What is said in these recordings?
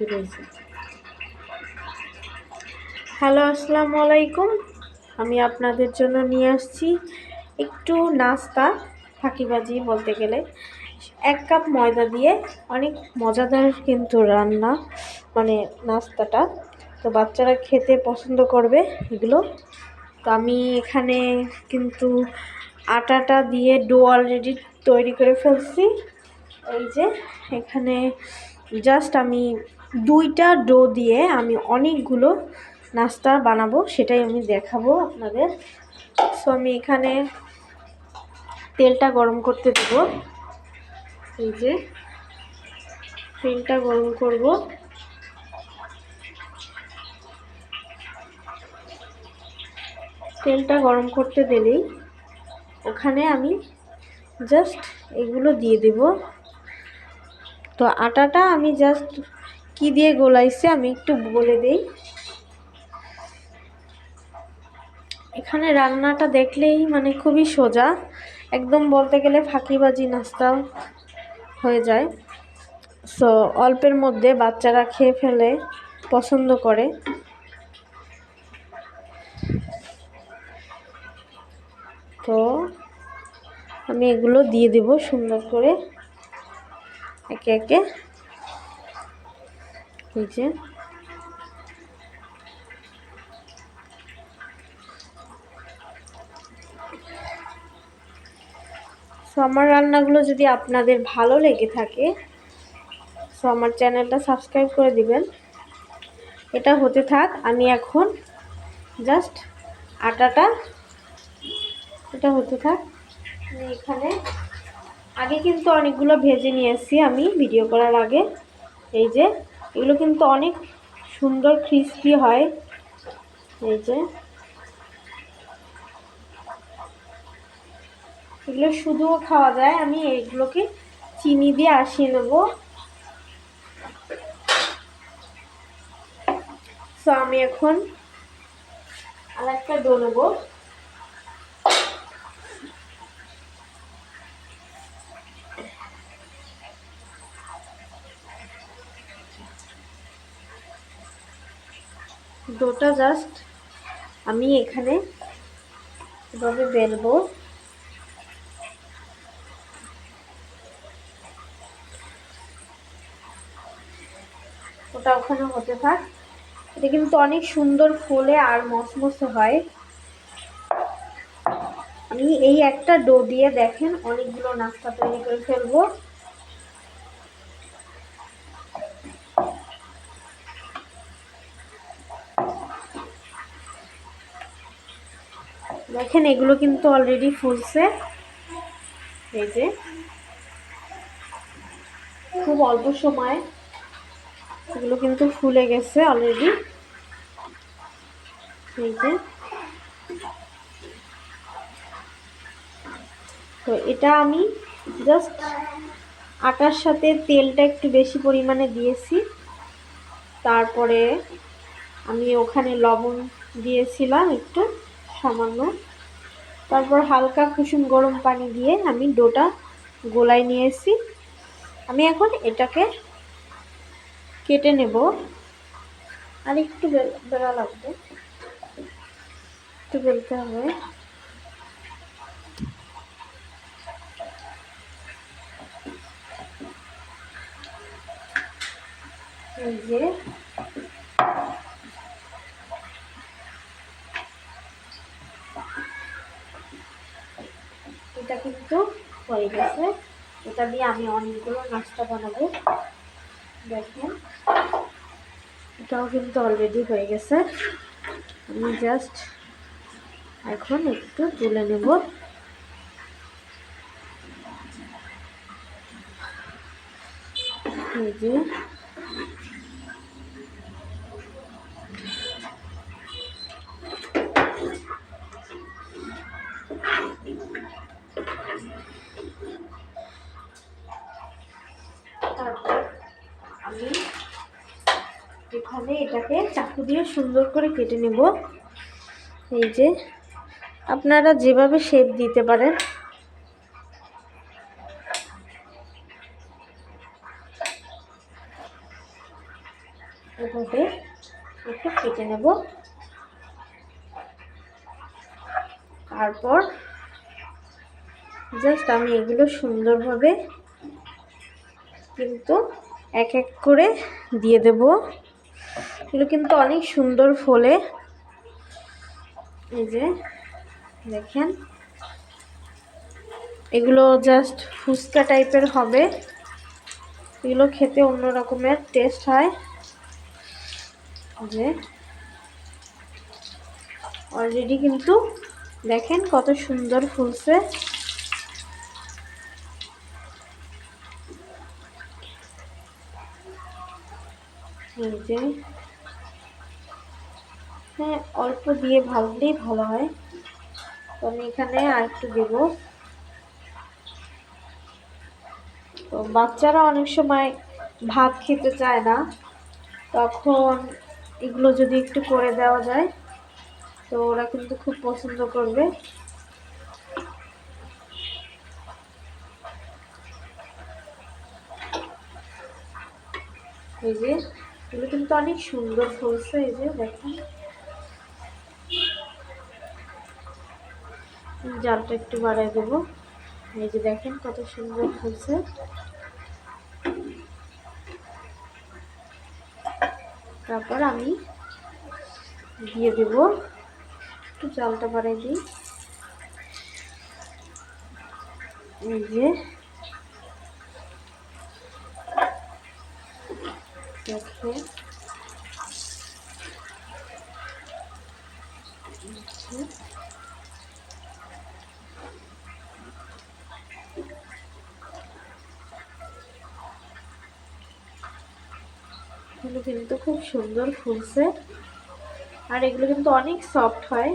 শুরু হয়েছে হ্যালো আসসালামু আলাইকুম। আমি আপনাদের জন্য নিয়ে আসছি একটু নাস্তা, ফাঁকিবাজি বলতে গেলে। এক কাপ ময়দা দিয়ে অনেক মজাদার কিন্তু রান্না মানে নাস্তাটা। তো বাচ্চারা খেতে পছন্দ করবে এগুলো। তো আমি এখানে কিন্তু আটাটা দিয়ে ডো অলরেডি তৈরি করে ফেলছি। এই যে এখানে জাস্ট আমি দুইটা ডো দিয়ে আমি অনেকগুলো নাস্তা বানাবো, সেটাই আমি দেখাবো আপনাদের। সো আমি এখানে তেলটা গরম করতে দেব। এই যে, তেলটা গরম করব। তেলটা গরম করতে দিলেই ওখানে আমি জাস্ট এগুলো দিয়ে দেব। তো আটাটা আমি জাস্ট কি দিয়ে গোলাইছে আমি একটু বলে দেই। এখানে রান্নাটা দেখলেই মানে খুবই সোজা। একদম বলতে গেলে ফাঁকিবাজি নাস্তা হয়ে যায়। সো অল্পের মধ্যে বাচ্চারা খেয়ে ফেলে, পছন্দ করে। তো, আমি এগুলো দিয়ে দেব সুন্দর করে। একে একে এই যে। আমার রান্নাগুলো যদি আপনাদের ভালো লেগে থাকে সো আমার চ্যানেলটা সাবস্ক্রাইব করে দিবেন। এটা হতে থাক, আমি এখন জাস্ট আটাটা, এটা হতে থাক। এখানে আগে কিন্তু অনেকগুলো ভেজে নিয়েছি আমি ভিডিও করার আগে। এই যে এগুলো কিন্তু অনেক সুন্দর ক্রিস্পি হয়। এই যে। এগুলো শুধুও খাওয়া যায়। আমি এগুলোকে চিনি দিয়ে আসিয়ে নেব। সো আমি এখন আর একটা ডো নেব। ডোটা জাস্ট আমি এখানে এভাবে বেলবো। ওটা ওখানে হতে থাক। এটা কিন্তু অনেক সুন্দর ফোলে আর মসমসে হয়। আমি এই একটা ডো দিয়ে দেখেন, অনেকগুলো নাস্তা তৈরি করে ফেলব। দেখেন, এগুলো কিন্তু অলরেডি ফুলছে। এই যে, খুব অল্প সময় এগুলো কিন্তু ফুলে গেছে অলরেডি এই যে, তো এটা আমি জাস্ট আটার সাথে তেলটা একটু বেশি পরিমাণে দিয়েছি। তারপরে আমি ওখানে লবণ দিয়েছিলাম একটু। সামান্য। তারপর হালকা কুসুম গরম পানি দিয়ে আমি ডোটা গোলায় নিয়েছি আমি এখন এটাকে কেটে নেব। আর একটু বেড়া লাগবে। একটু বেলতে হবে। এই যে এটা কিন্তু হয়ে গেছে। এটা দিয়ে আমি অনেকগুলো নাস্তা বানাবো। দেখেন। এটাও কিন্তু অলরেডি হয়ে গেছে। আমি জাস্ট এখন একটু তুলে নেব। এই যে আমি এখানে এটাকে চাকু দিয়ে সুন্দর করে কেটে নেব। এই যে, আপনারা যেভাবে শেপ দিতে পারেন। এভাবে একটু কেটে নেব। তারপর জাস্ট আমি এগুলো সুন্দরভাবে কিন্তু এক এক করে দিয়ে দেব। এগুলো কিন্তু অনেক সুন্দর ফলে। এই যে, দেখেন। এগুলো জাস্ট ফুচকা টাইপের হবে। এগুলো খেতে অন্য রকমের টেস্ট হয়। যে অলরেডি কিন্তু দেখেন কত সুন্দর ফুলছে। এই যে হ্যাঁ অল্প দিয়ে ভাজলেই ভালো হয়। তো আমি এখানে আর একটু দেবো। তো বাচ্চারা অনেক সময় ভাত খেতে চায় না। তখন এগুলো যদি একটু করে দেওয়া যায়, তো ওরা কিন্তু খুব পছন্দ করবে। এই যে, এগুলো কিন্তু অনেক সুন্দর ফুলছে এই যে দেখেন। জালটা একটু বাড়াই দেবো। এই যে দেখেন কত সুন্দর ফুলছে তারপর আমি দিয়ে দেব। একটু জালটা বাড়াই দিই। এই যে দেখে এগুলো কিন্তু খুব সুন্দর ফুলছে আর এগুলো কিন্তু অনেক সফট হয়।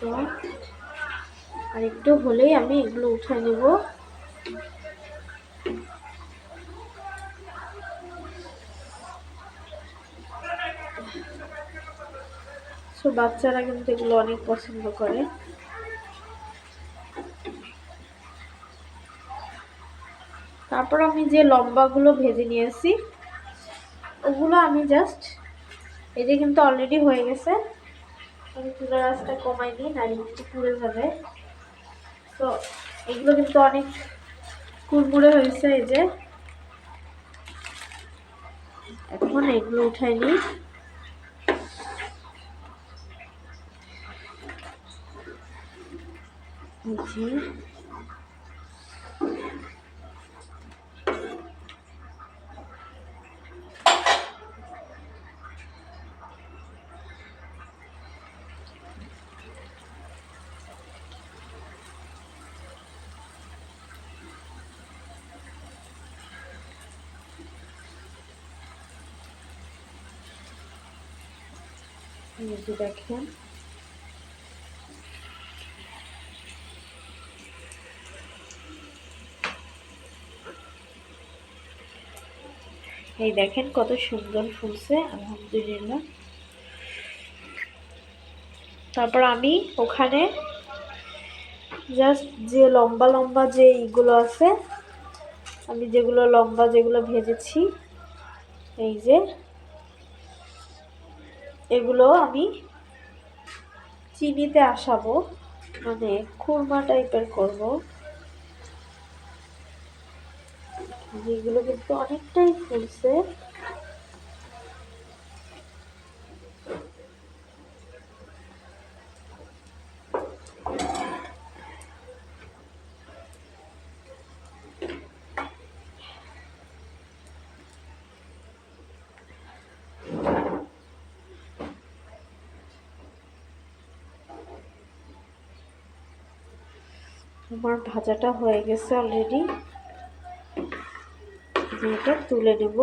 তো। আর একটু হলেই আমি এগুলো উঠে নেব। সো বাচ্চারা কিন্তু এগুলো অনেক পছন্দ করে। তারপর আমি যে লম্বাগুলো ভেজে নিয়েছি, ওগুলো আমি জাস্ট এই যে কিন্তু অলরেডি হয়ে গেছে। আমি চুলার আঁচটা কমাই দিই নারী একটু পুড়ে যাবে। তো এগুলো কিন্তু অনেক কুড়মুড়ে হয়েছে এই যে। এখন এগুলো উঠাই নিই। জি এই যে দেখেন এই দেখেন কত সুন্দর ফুলছে, আলহামদুলিল্লাহ। তারপর আমি ওখানে জাস্ট যে লম্বা লম্বা যে ইগুলো আছে, আমি যেগুলো লম্বা যেগুলো ভেজেছি, এই যে, এগুলো আমি চিনিতে আসাবো মানে খুরমা টাইপের করব। যেগুলো কিন্তু অনেকটাই ফুলছে। আমার ভাজাটা হয়ে গেছে অলরেডি এটা তুলে নেব।